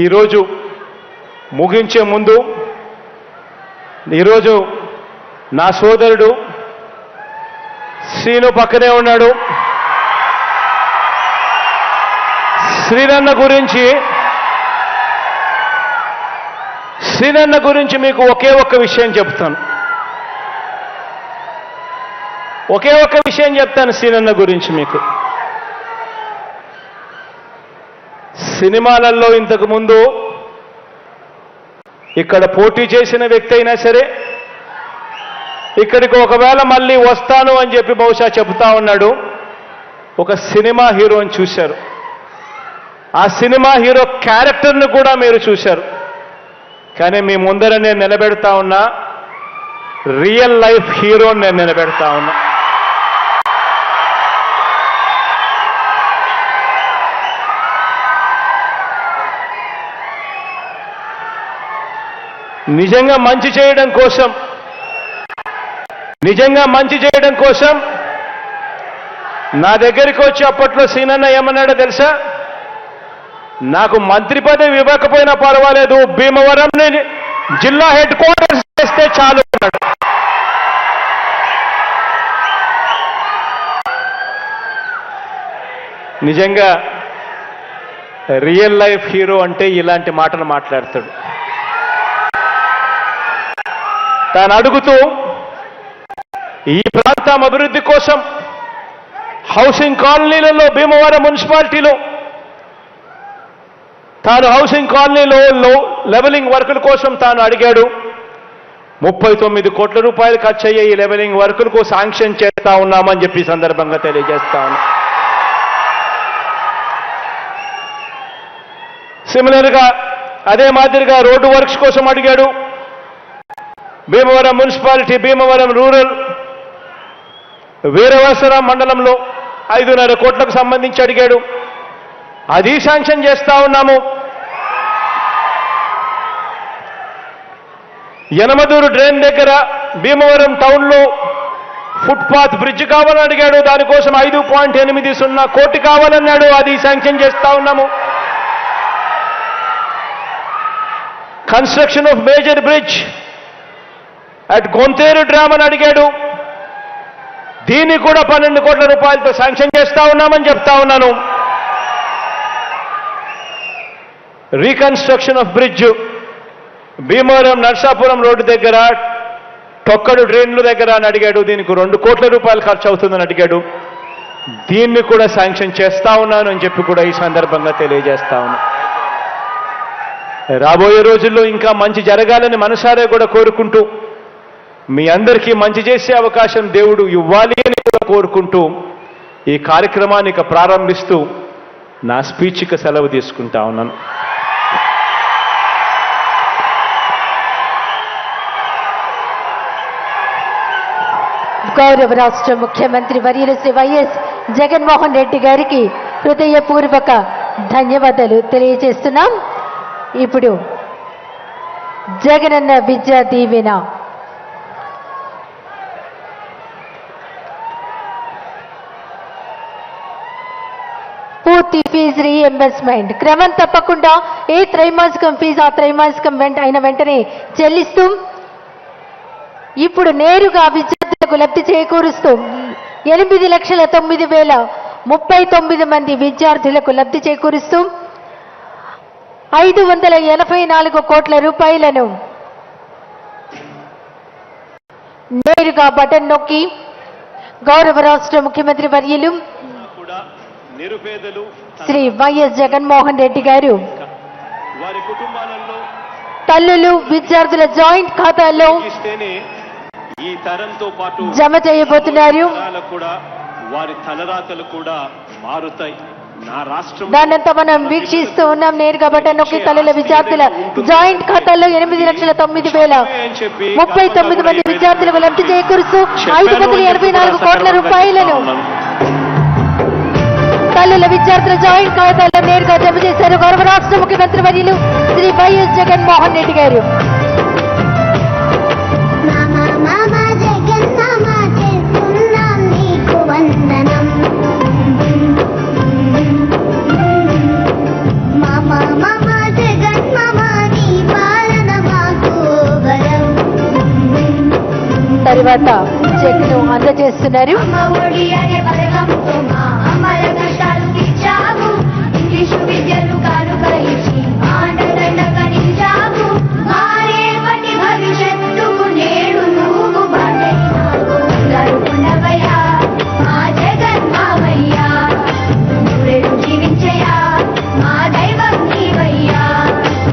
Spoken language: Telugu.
ఈరోజు ముగించే ముందు ఈరోజు నా సోదరుడు శ్రీను పక్కనే ఉన్నాడు. శ్రీనన్న గురించి శ్రీనన్న గురించి మీకు ఒకే ఒక్క విషయం చెప్తాను. ఒకే ఒక్క విషయం చెప్తాను శ్రీనన్న గురించి మీకు. సినిమాలలో ఇంతకు ముందు ఇక్కడ పోటీ చేసిన వ్యక్తి అయినా సరే ఇక్కడికి ఒకవేళ మళ్ళీ వస్తాను అని చెప్పి బహుశా చెబుతా ఉన్నాడు. ఒక సినిమా హీరోని చూశారు. ఆ సినిమా హీరో క్యారెక్టర్ను కూడా మీరు చూశారు. కానీ మీ ముందర నేను నిలబెడతా ఉన్నా రియల్ లైఫ్ హీరోని నేను నిలబెడతా ఉన్నా. నిజంగా మంచి చేయడం కోసం. నిజంగా మంచి చేయడం కోసం. నా దగ్గరికి వచ్చి అప్పట్లో సీనన్న ఏమన్నాడో తెలుసా? నాకు మంత్రి పదవి ఇవ్వకపోయినా పర్వాలేదు భీమవరంని జిల్లా హెడ్ క్వార్టర్స్ చేస్తే చాలు అన్నాడు. నిజంగా రియల్ లైఫ్ హీరో అంటే ఇలాంటి మాటలు మాట్లాడతాడు. తాను అడుగుతూ ఈ ప్రాంతం అభివృద్ధి కోసం హౌసింగ్ కాలనీలలో భీమవరం మున్సిపాలిటీలో తాను హౌసింగ్ కాలనీలో లెవెలింగ్ వర్కుల కోసం తాను అడిగాడు. ముప్పై తొమ్మిది కోట్ల రూపాయలు ఖర్చు అయ్యే ఈ లెవెలింగ్ వర్కులకు శాంక్షన్ చేస్తా ఉన్నామని చెప్పి సందర్భంగా తెలియజేస్తా సిమిలర్గా అదే మాదిరిగా రోడ్డు వర్క్స్ కోసం అడిగాడు. భీమవరం మున్సిపాలిటీ భీమవరం రూరల్ వీరవసరం మండలంలో ఐదున్నర కోట్లకు సంబంధించి అడిగాడు. అది శాంక్షన్ చేస్తా ఉన్నాము. యనమదూరు డ్రైన్ దగ్గర భీమవరం టౌన్లో ఫుట్పాత్ బ్రిడ్జ్ కావాలని అడిగాడు. దానికోసం ఐదు పాయింట్ ఎనిమిది సున్నా కోటి కావాలన్నాడు. అది శాంక్షన్ చేస్తా ఉన్నాము. Construction of major bridge at Gonteru drain అడిగాడు. దీన్ని కూడా పన్నెండు కోట్ల రూపాయలతో శాంక్షన్ చేస్తా ఉన్నామని చెప్తా ఉన్నాను. Reconstruction of bridge Bhimavaram Narsapuram road దగ్గర తొక్కడు డ్రైన్ల దగ్గర అని అడిగాడు. దీనికి రెండు కోట్ల రూపాయలు ఖర్చు అవుతుందని అడిగాడు. దీన్ని కూడా శాంక్షన్ చేస్తా ఉన్నాను అని చెప్పి కూడా ఈ సందర్భంగా తెలియజేస్తా ఉన్నా. రాబోయే రోజుల్లో ఇంకా మంచి జరగాలని మనసారే కూడా కోరుకుంటూ మీ అందరికీ మంచి చేసే అవకాశం దేవుడు ఇవ్వాలి అని కూడా కోరుకుంటూ ఈ కార్యక్రమాన్ని ఇక ప్రారంభిస్తూ నా స్పీచ్కి సెలవు తీసుకుంటా ఉన్నాను. గౌరవ రాష్ట్ర ముఖ్యమంత్రి వర్యులు శ్రీ వైఎస్ జగన్మోహన్ రెడ్డి గారికి హృదయపూర్వక ధన్యవాదాలు తెలియజేస్తున్నాం. ఇప్పుడు జగనన్న విద్యా దీవెన పూర్తి ఫీజు రీఎంబర్స్మెంట్ క్రమం తప్పకుండా ఏ త్రైమాసికం ఫీజు ఆ త్రైమాసికం వెంట అయిన వెంటనే చెల్లిస్తూ ఇప్పుడు నేరుగా విద్యార్థులకు లబ్ధి చేకూరుస్తూ ఎనిమిది లక్షల తొమ్మిది వేల ముప్పై తొమ్మిది మంది విద్యార్థులకు లబ్ధి చేకూరుస్తూ ఐదు వందల ఎనభై నాలుగు కోట్ల రూపాయలను నేరుగా బటన్ నొక్కి గౌరవ రాష్ట్ర ముఖ్యమంత్రి వర్యులు నిరుపేదలు శ్రీ వైఎస్ జగన్మోహన్ రెడ్డి గారు. వారి కుటుంబాలలో తల్లులు విద్యార్థుల జాయింట్ ఖాతాల్లో ఈ తరంతో పాటు జమ చేయబోతున్నారు. కూడా వారి తలరాతలు కూడా మారుతాయి. నా రాష్ట్రం దాన్నంతా మనం వీక్షిస్తూ ఉన్నాం. నేరుగా బటన్ నొక్కి తల్లుల విద్యార్థుల జాయింట్ ఖాతాల్లో ఎనిమిది లక్షల తొమ్మిది వేల ముప్పై తొమ్మిది మంది విద్యార్థులకు లబ్ధి చేకూరుస్తూ ఐదు వందల ఎనభై నాలుగు కోట్ల రూపాయలను పాఠశాల విద్యార్థుల జాయింట్ కాగితాలను నేరుగా జమ చేశారు గౌరవ రాష్ట్ర ముఖ్యమంత్రి వర్యులు శ్రీ వైఎస్ జగన్మోహన్ రెడ్డి గారు. తర్వాత చెక్ను అందజేస్తున్నారు.